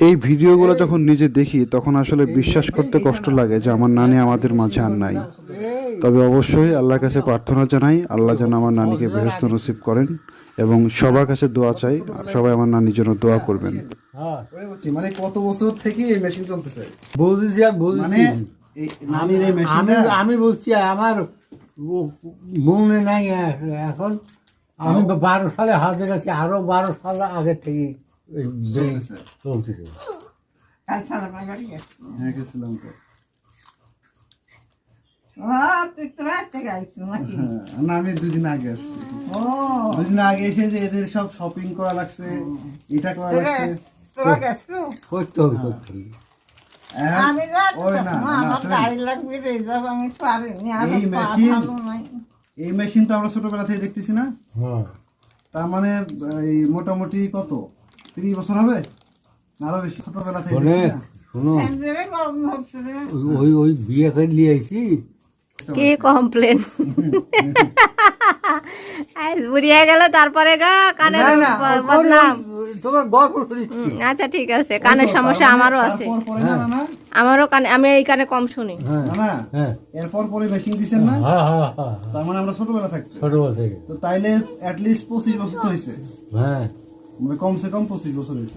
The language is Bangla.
এই ভিডিওগুলো যখন নিজে দেখি তখন আসলে বিশ্বাস করতে কষ্ট লাগে যে আমার নানি আমাদের মাঝে আর নাই। তবে অবশ্যই আল্লাহর কাছে প্রার্থনা জানাই আল্লাহ যেন আমার নানিকে বেহস্ত নসিব করেন এবং সবার কাছে দোয়া চাই সবাই আমার নানির জন্য দোয়া করবেন। মানে কত বছর থেকে এই মেশিন চলতেছে? বুঝেছি আর মানে বুঝেছি আমি আমি বলছি আমার মনে নাই এখন আমি তো বারো সালে হাতে গেছি আরও বারো সাল আগে থেকে চলতেছে। কাল সারা বাড়ি হ্যাঁ গেছিলাম তো। হ্যাঁ, না আমি দুদিন আগে আসছি। দুদিন আগে এসে যে এদের সব শপিং করা লাগছে এটা করা লাগছে। করতে হবে করতে হবে। এই মেশিন তো আমরা ছোটবেলা থেকে দেখতেছি না? হ্যাঁ। তার মানে এই মোটামুটি কত? তিরিশ বছর হবে? আরও বেশি। ছোটবেলা থেকে শোনে দেখছি না? শোনো। প্যান্ডেলে গরম হচ্ছে রে। ওই- ওই ওই বিয়ে করে নিয়ে আইছি। কি কমপ্লেন? বুড়িয়ে গেল তারপরে গা কানের না না ব- বদনাম। ওই- তোমার গল্প শুনিচ্ছি হুম, আচ্ছা ঠিক আছে। কানের সমস্যা আমারও আছে। আমারও কানে আমি এই কানে কম শুনি। হ্যাঁ হ্যাঁ। এরপর পরে মেশিন দিচ্ছেন না? হ্যাঁ হ্যাঁ হ্যাঁ তার মানে আমরা ছোটবেলা থাকছি। ছোটবেলা থেকে। তো তাইলে পঁচিশ বছর তো হয়েছে হ্যাঁ। মানে কমসে কম পঁচিশ বছর হয়েছে